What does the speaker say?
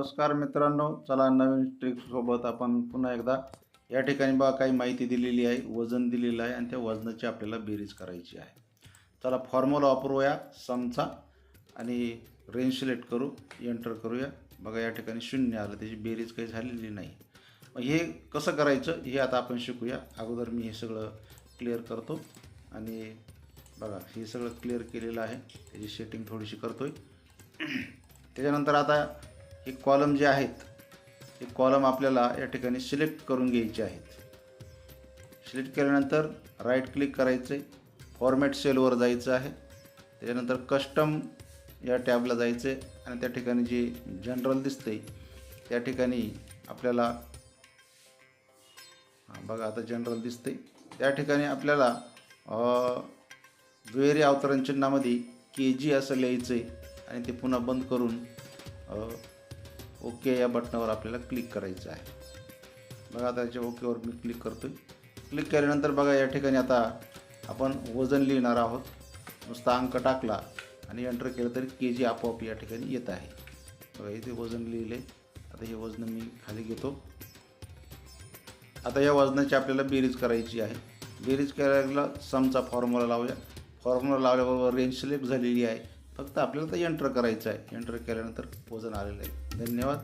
नमस्कार मित्रांनो चला नवीन ट्रिकसोबत आपण पुन्हा एकदा या ठिकाणी बघा काही माहिती दिलेली आहे वजन दिलेलं आहे आणि त्या वजनाची आपल्याला बेरीज करायची आहे. चला फॉर्म्युला वापरूया समचा आणि रेंज सिलेक्ट करू एंटर करूया. बघा या ठिकाणी शून्य आलं त्याची बेरीज काही झालेली नाही. मग हे कसं करायचं हे आता आपण शिकूया. अगोदर मी हे सगळं क्लिअर करतो आणि बघा हे सगळं क्लिअर केलेलं आहे. त्याची सेटिंग थोडीशी करतो आहे त्याच्यानंतर आता हे कॉलम जे आहेत हे कॉलम आपल्याला या ठिकाणी सिलेक्ट करून घ्यायचे आहेत. सिलेक्ट केल्यानंतर राईट क्लिक करायचं आहे फॉर्मॅट सेलवर जायचं आहे. त्याच्यानंतर कस्टम या टॅबला जायचं आहे आणि त्या ठिकाणी जे जनरल दिसते त्या ठिकाणी आपल्याला बघा आता जनरल दिसते त्या ठिकाणी आपल्याला दुहेरी अवतरण चिन्हामध्ये के जी असं लिहायचं आहे आणि ते पुन्हा बंद करून ओके या बटनावर आपल्याला क्लिक करायचं आहे. बघा आता याच्या ओकेवर मी क्लिक करतो आहे क्लिक केल्यानंतर बघा या ठिकाणी आता आपण वजन लिहिणार आहोत. नुसता अंक टाकला आणि एंटर केलं तरी के जी आपोआप या ठिकाणी येत आहे. बघा इथे वजन लिहिले. आता हे वजन मी खाली घेतो. आता या वजनाची आपल्याला बेरीज करायची आहे. बेरीज करायला समचा फॉर्म्युला लावूया. फॉर्म्युला लावल्याबरोबर रेंज सिलेक्ट झालेली आहे. फक्त आपल्याला तर एंटर करायचं आहे. एंटर केल्यानंतर वजन आलेलं आहे. धन्यवाद.